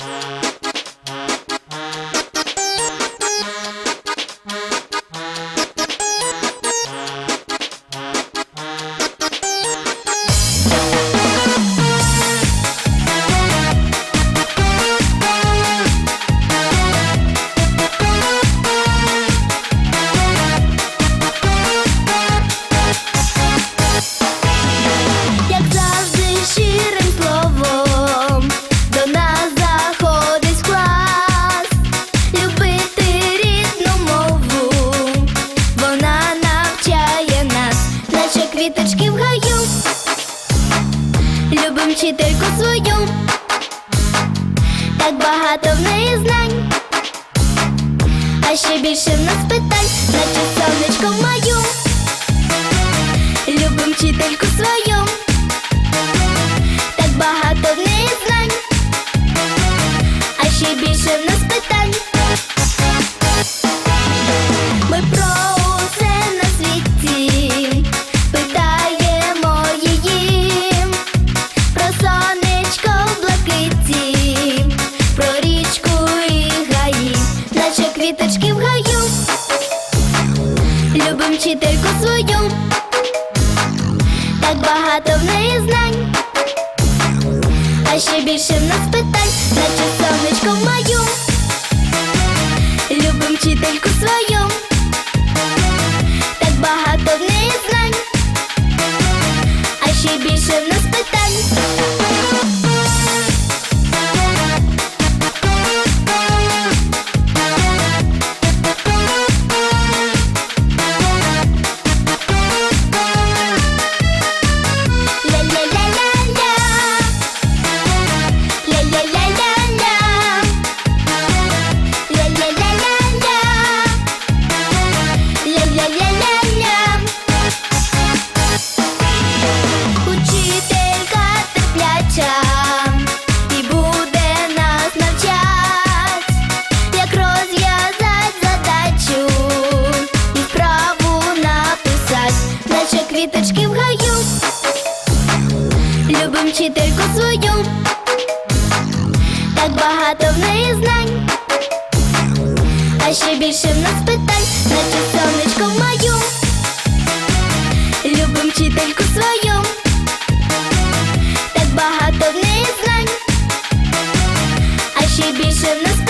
Peace. Любим вчительку свою, так багато в неї знань, а ще більше в нас питань, наче сонечко маю. Любим вчительку свою, вчительку свою. Так багато в неї знань, а ще більше в нас питань, наче сонечко маю. Любим вчительку свою, так багато в неї знань, а ще більше в нас Любим вчительку свою, так багато в неї знань, а ще більше в нас питань, наче сонечко маю. Любим вчительку свою, так багато в неї знань, а ще більше в нас